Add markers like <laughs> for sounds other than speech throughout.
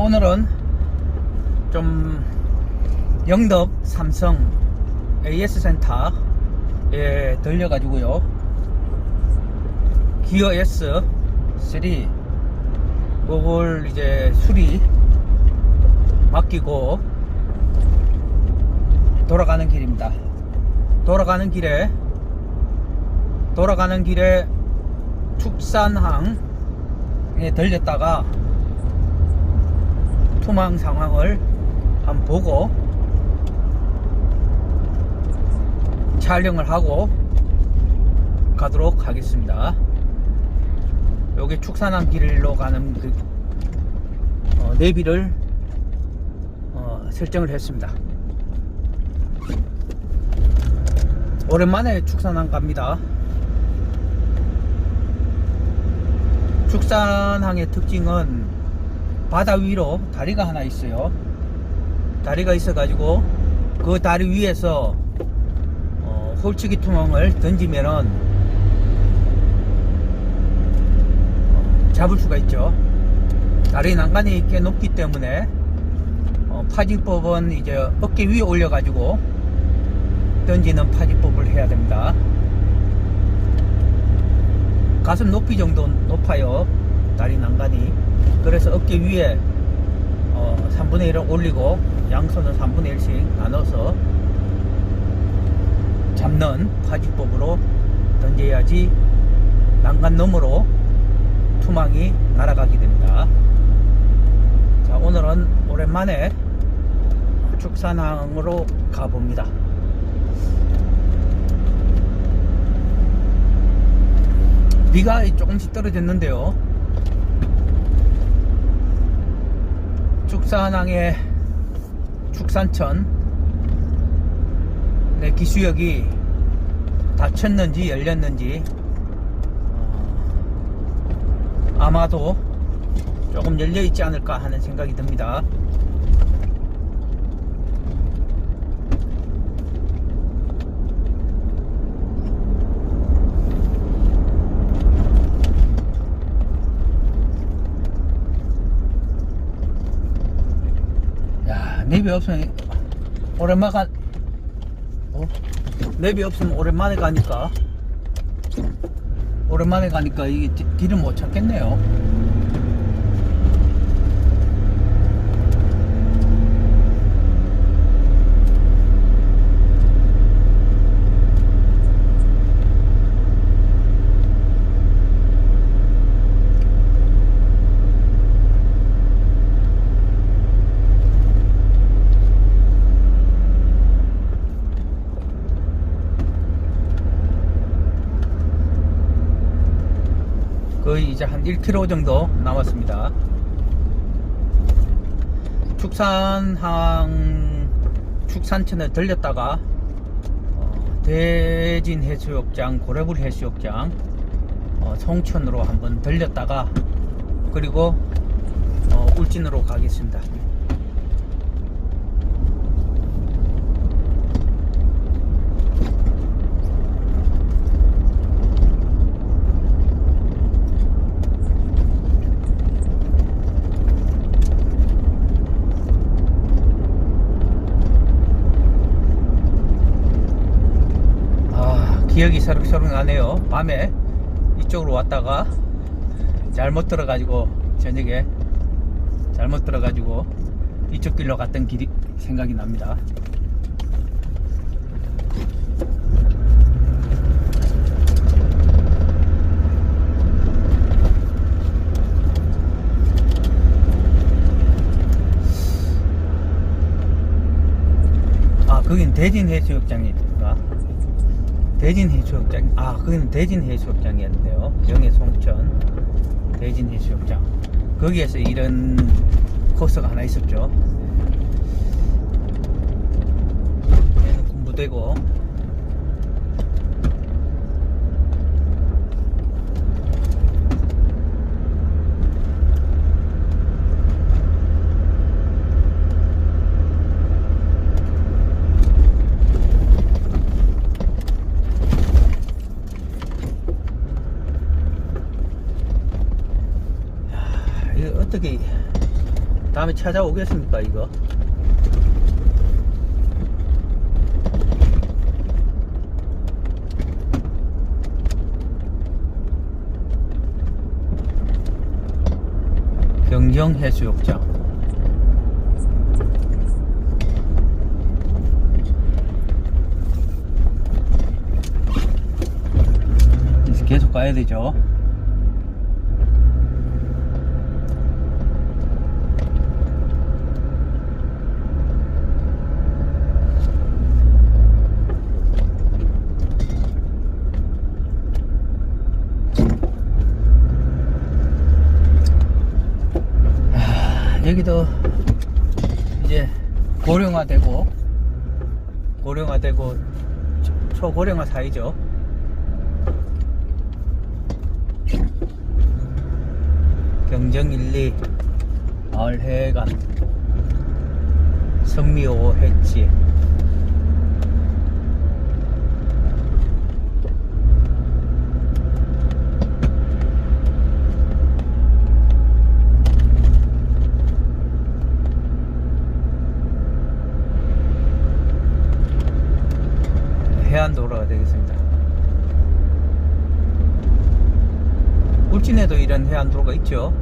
오늘은 좀 영덕 삼성 AS 센터에 들려 가지고요. 기어 S3 그걸 이제 수리 맡기고 돌아가는 길입니다. 돌아가는 길에 돌아가는 길에 축산항에 들렸다가 투망 상황을 한번 보고 촬영을 하고 가도록 하겠습니다. 여기 축산항 길로 가는 그 어, 내비를 어, 설정을 했습니다. 오랜만에 축산항 갑니다. 축산항의 특징은 바다 위로 다리가 하나 있어요. 다리가 있어가지고 그 다리 위에서 어, 홀치기 투멍을 던지면은 어, 잡을 수가 있죠. 다리 난간이 꽤 높기 때문에 어, 파지법은 이제 어깨 위에 올려가지고 던지는 파지법을 해야 됩니다. 가슴 높이 정도 높아요. 다리 난간이. 그래서 어깨 위에 어, 3분의 1을 올리고 양손을 3분의 1씩 나눠서 잡는 파지법으로 던져야지 난간 너머로 투망이 날아가게 됩니다. 자, 오늘은 오랜만에 축산항으로 가봅니다. 비가 조금씩 떨어졌는데요. 축산항의 축산천 네, 기수역이 닫혔는지 열렸는지 어, 아마도 조금 열려 있지 않을까 하는 생각이 듭니다. 야, 내비 없으면 오랜만에 가, 어? 내비 없으면 오랜만에 가니까 오랜만에 가니까 이게 뒤- 뒤를 못 찾겠네요. 거의 이제 한 1km 정도 남았습니다. 축산항 축산천에 들렸다가 어, 대진 해수욕장, 고래불 해수욕장, 어, 송천으로 한번 들렸다가 그리고 어, 울진으로 가겠습니다. 아, 기억이 서럽서럽 나네요. 밤에 이쪽으로 왔다가 잘못 들어가지고 저녁에 잘못 들어가지고 이쪽 길로 갔던 길이 생각이 납니다. 아, 거긴 대진 해수욕장인가? 대진 해수욕장. 아, 거기는 대진 해수욕장이었는데요. 영해 송천 대진 해수욕장. 거기에서 이런 코스가 하나 있었죠. 얘는 군부대고. 야, 이거 어떻게 다음에 찾아오겠습니까 이거? 경정해수욕장. 계속 가야 되죠 여기도 이제 고령화되고 고령화되고 초- 초고령화 사이죠. 경정 1, 2 마을 해관 성미호 해치 해안도로가 되겠습니다. 울진에도 이런 해안도로가 있죠.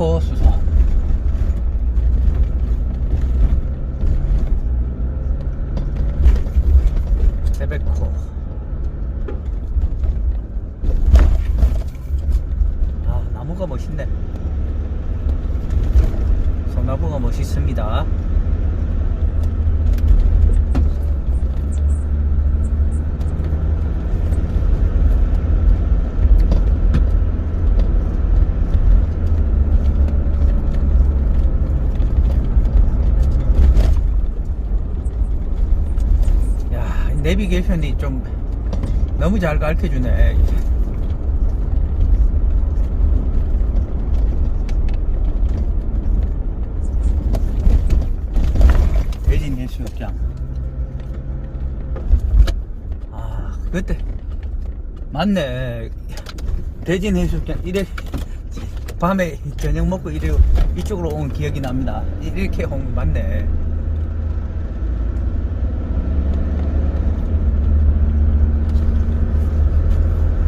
哦是什么 이 내비게이션이 좀 너무 잘 가르쳐 주네. 대진 해수욕장. 아, 그때 맞네. 대진 해수욕장 이래 밤에 저녁 먹고 이래 이쪽으로 온 기억이 납니다. 이렇게 온 거 맞네.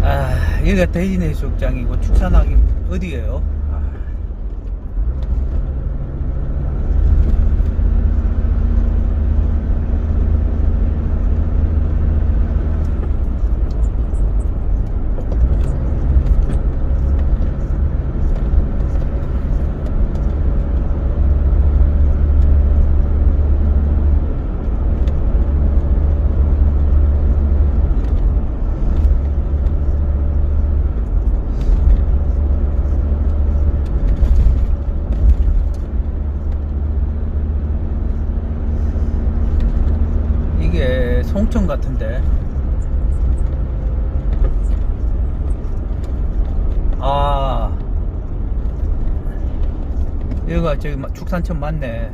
아, 여기가 대진 해수욕장이고 축산하기 어디예요? 송천 같은데. 아, 여기가 저기 마- 축산천 맞네.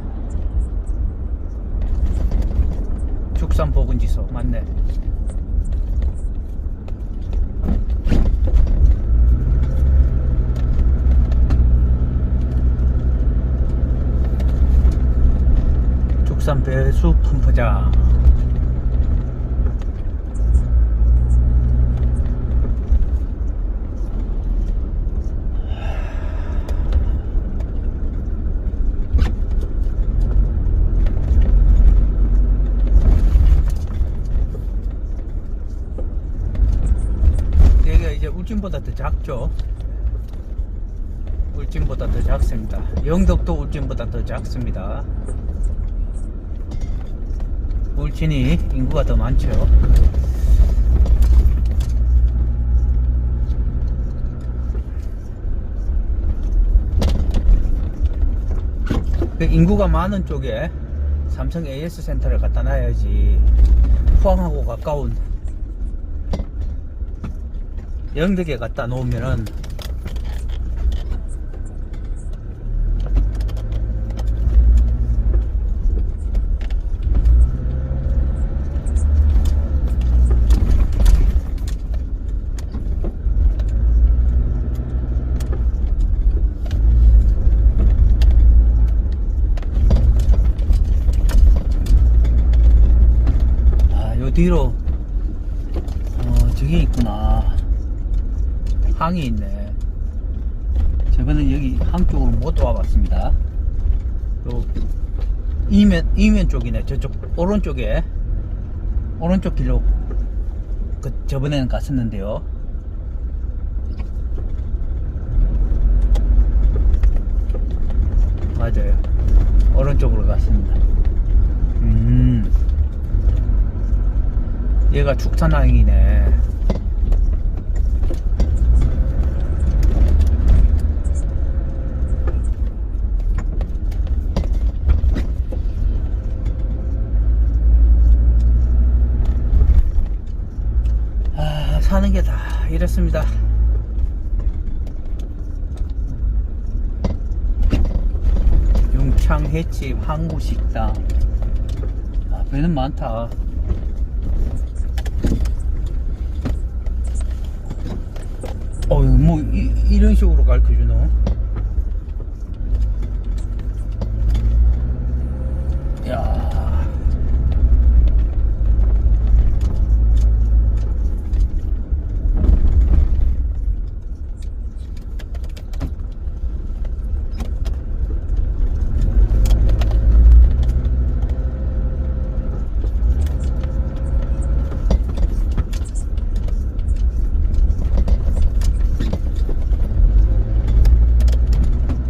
축산보건지소 맞네. 축산 배수 펌프장. 울진보다 더 작죠. 울진보다 더 작습니다. 영덕도 울진보다 더 작습니다. 울진이 인구가 더 많죠. 그 인구가 많은 쪽에 삼성 AS 센터를 갖다 놔야지 포항하고 가까운 영덕에 갖다 놓으면은 아, 요 뒤로, 어, 저게 있구나. 항이 있네. 저번엔 여기 항 쪽으로 못 와봤습니다. 요, 이면, 이면 쪽이네. 저쪽, 오른쪽에, 오른쪽 길로, 그, 저번에는 갔었는데요. 맞아요. 오른쪽으로 갔습니다. 음. 얘가 축산항이네. 아, 사는 게 다 이렇습니다. 용창 횟집 항구 식당. 아, 배는 많다. 어휴, 뭐, 이, 이런 식으로 가르쳐 주노? 야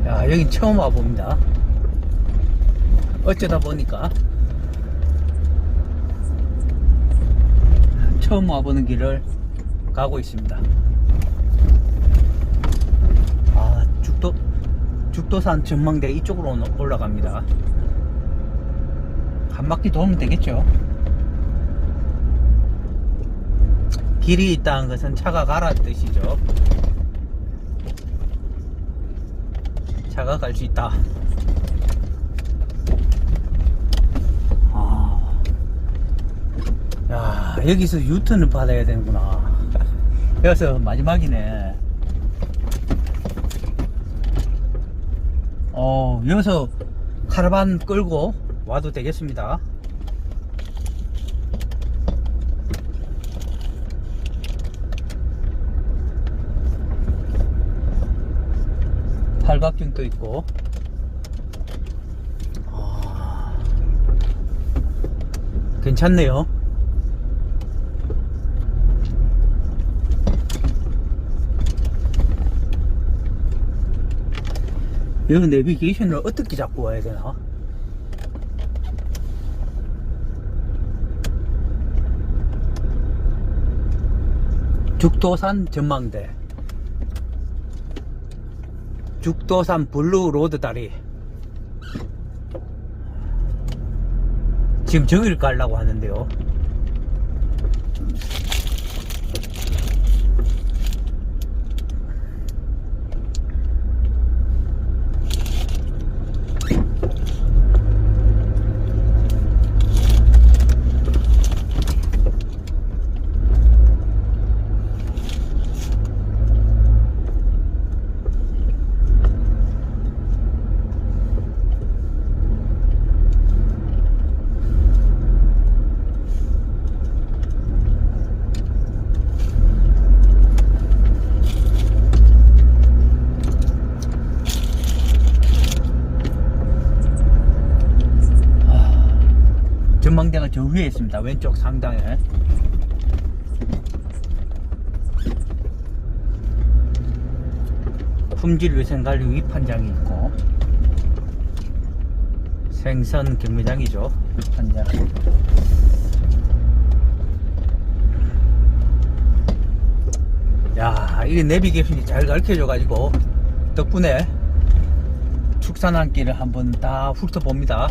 야, 여긴 처음 와봅니다. 어쩌다 보니까 처음 와보는 길을 가고 있습니다. 아, 죽도, 죽도산 전망대 이쪽으로 올라갑니다. 한 바퀴 돌면 되겠죠? 길이 있다는 것은 차가 가라는 뜻이죠. 차가 갈 수 있다. 아, 야 여기서 유턴을 받아야 되는구나. <laughs> 여기서 마지막이네. 어, 여기서 카라반 끌고 와도 되겠습니다. 팔각정도 있고. 아, 괜찮네요. 이 내비게이션을 어떻게 잡고 와야 되나? 죽도산 전망대 죽도산 블루 로드 다리. 지금 저기를 가려고 하는데요 전망대가 저 위에 있습니다. 왼쪽 상단에. 품질위생관리 위판장이 있고 생선 경매장이죠 위판장 야 이게 내비게이션이 잘 가르쳐줘 가지고 덕분에 축산한 길을 한번 다 훑어봅니다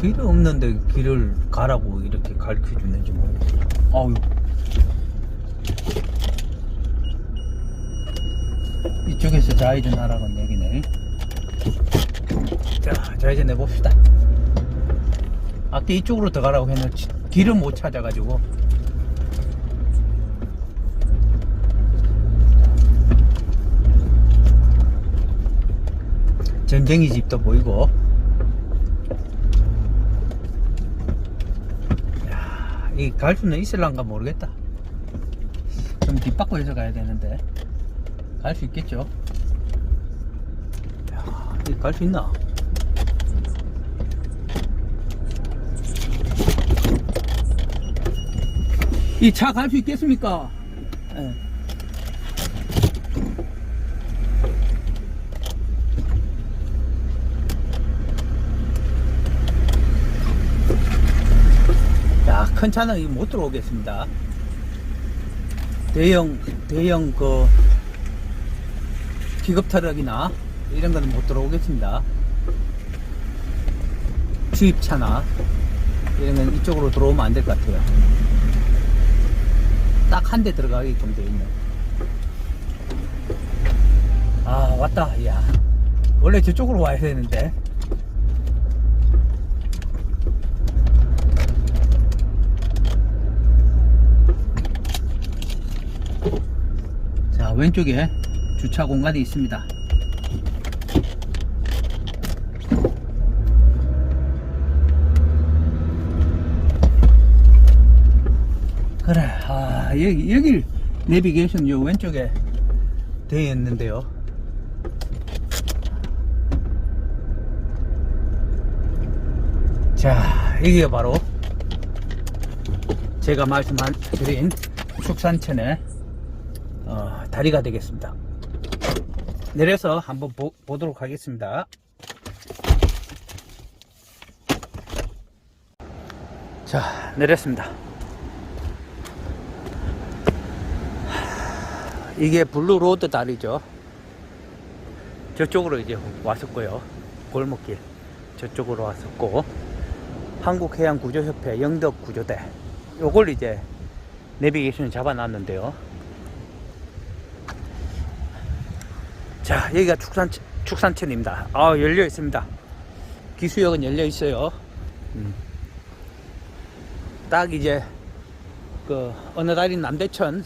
길이 없는데 길을 가라고 이렇게 가르쳐 주는지 모르겠어. 아유. 이쪽에서 좌회전 하라는 얘기네. 자, 좌회전 내봅시다. 아까 이쪽으로 더 가라고 했는데 지- 길을 못 찾아가지고. 전쟁이 집도 보이고. 이 갈 수는 있을란가 모르겠다. 좀 뒷바퀴에서 가야 되는데 갈 수 있겠죠? 갈 수 있나? 이 차 갈 수 있겠습니까? 예. 야, 큰 차는 이못 들어오겠습니다. 대형, 대형 그, 픽업 트럭이나 이런 거는 못 들어오겠습니다. 주입차나 이런 건 이쪽으로 들어오면 안 될 것 같아요. 딱 한 대 들어가게끔 되어 있네. 아, 왔다. 야. 원래 저쪽으로 와야 되는데. 자 왼쪽에 주차 공간이 있습니다. 그래 아 여기 여기 내비게이션 요 왼쪽에 되어 있는데요. 자 여기가 바로 제가 말씀드린 축산천의 어, 다리가 되겠습니다. 내려서 한번 보, 보도록 하겠습니다. 자, 내렸습니다. 이게 블루로드 다리죠. 저쪽으로 이제 왔었고요. 골목길. 저쪽으로 왔었고, 한국해양구조협회 영덕구조대. 요걸 이제 내비게이션 잡아놨는데요. 자, 여기가 축산, 축산천입니다. 아, 열려 있습니다. 기수역은 열려 있어요. 음. 딱 이제, 그, 어느 달이 남대천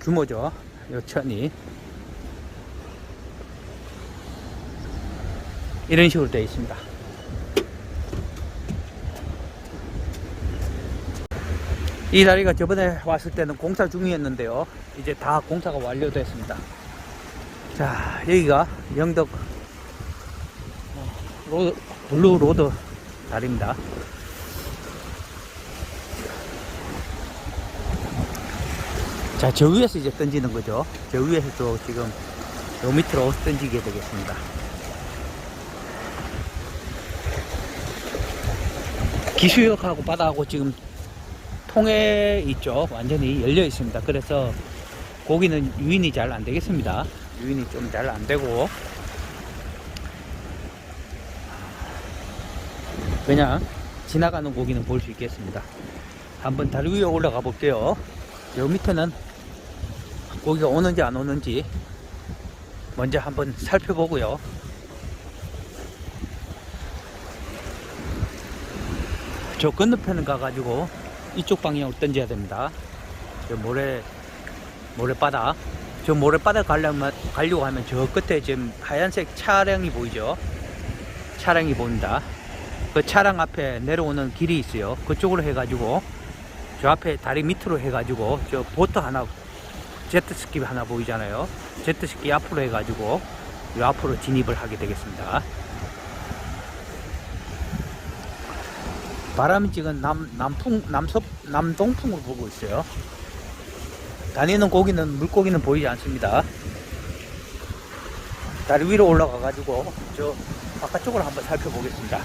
규모죠. 요 천이. 이런 식으로 되어 있습니다. 이 다리가 저번에 왔을 때는 공사 중이었는데요. 이제 다 공사가 완료됐습니다. 자, 여기가 영덕 어, 로드, 블루 로드 다리입니다. 자, 저 위에서 이제 던지는 거죠. 저 위에서 또 지금 요 밑으로 던지게 되겠습니다. 기수역하고 바다하고 지금 통해 있죠. 완전히 열려 있습니다. 그래서 고기는 유인이 잘 안 되겠습니다. 유인이 좀 잘 안 되고 그냥 지나가는 고기는 볼 수 있겠습니다. 한번 다리 위에 올라가 볼게요. 요 밑에는 고기가 오는지 안 오는지 먼저 한번 살펴보고요. 저 건너편은 가가지고 이쪽 방향으로 던져야 됩니다. 저 모래 모래바닥. 저 모래바닥 가려면 가려고 하면 저 끝에 지금 하얀색 차량이 보이죠? 차량이 보입니다. 그 차량 앞에 내려오는 길이 있어요. 그쪽으로 해가지고 저 앞에 다리 밑으로 해가지고 저 보트 하나 제트스키 하나 보이잖아요. 제트스키 앞으로 해가지고 요 앞으로 진입을 하게 되겠습니다. 바람이 지금 남, 남풍, 남서, 남동풍으로 불고 있어요. 다니는 고기는, 물고기는 보이지 않습니다. 다리 위로 올라가 가지고, 저, 바깥쪽으로 한번 살펴보겠습니다.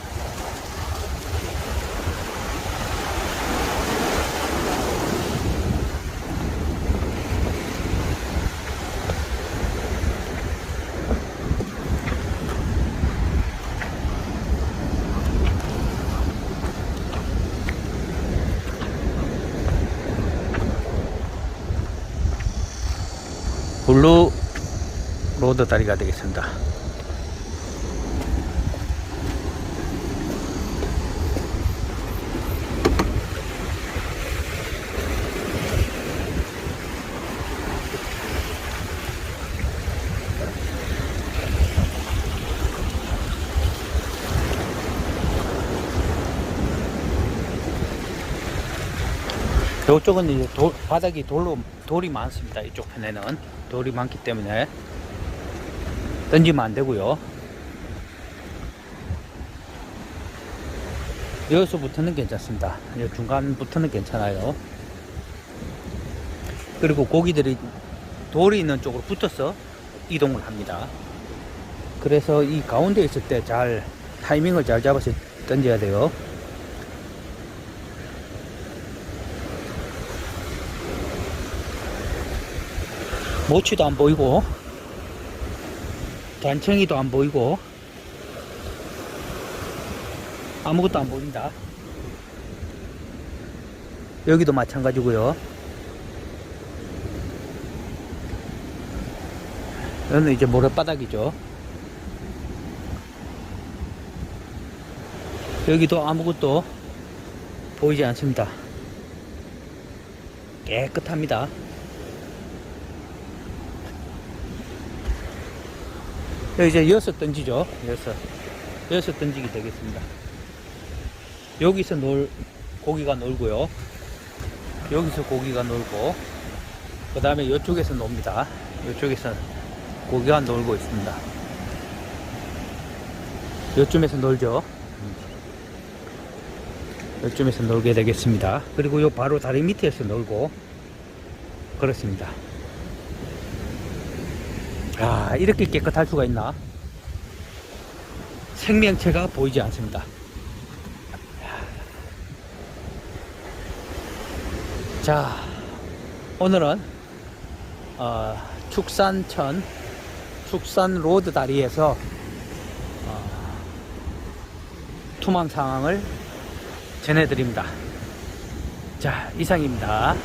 블루 로드 다리가 되겠습니다. 이쪽은 이제 돌, 바닥이 돌로 돌이 많습니다. 이쪽 편에는 돌이 많기 때문에 던지면 안 되고요. 여기서부터는 괜찮습니다. 이 중간부터는 괜찮아요. 그리고 고기들이 돌이 있는 쪽으로 붙어서 이동을 합니다. 그래서 이 가운데 있을 때 잘 타이밍을 잘 잡아서 던져야 돼요. 모치도 안 보이고 단청이도 안 보이고 아무것도 안 보인다. 여기도 마찬가지고요. 여기는 이제 모래바닥이죠. 여기도 아무것도 보이지 않습니다. 깨끗합니다 여기 이제 여섯 던지죠. 여섯. 여섯 던지기 되겠습니다. 여기서 놀, 고기가 놀고요. 여기서 고기가 놀고, 그 다음에 이쪽에서 놉니다. 이쪽에서 고기가 놀고 있습니다. 요쯤에서 놀죠. 요쯤에서 놀게 되겠습니다. 그리고 요 바로 다리 밑에서 놀고, 그렇습니다. 아, 이렇게 깨끗할 수가 있나? 생명체가 보이지 않습니다. 자, 오늘은 어, 축산천 축산 로드 다리에서 어, 투망 상황을 전해드립니다. 자, 이상입니다.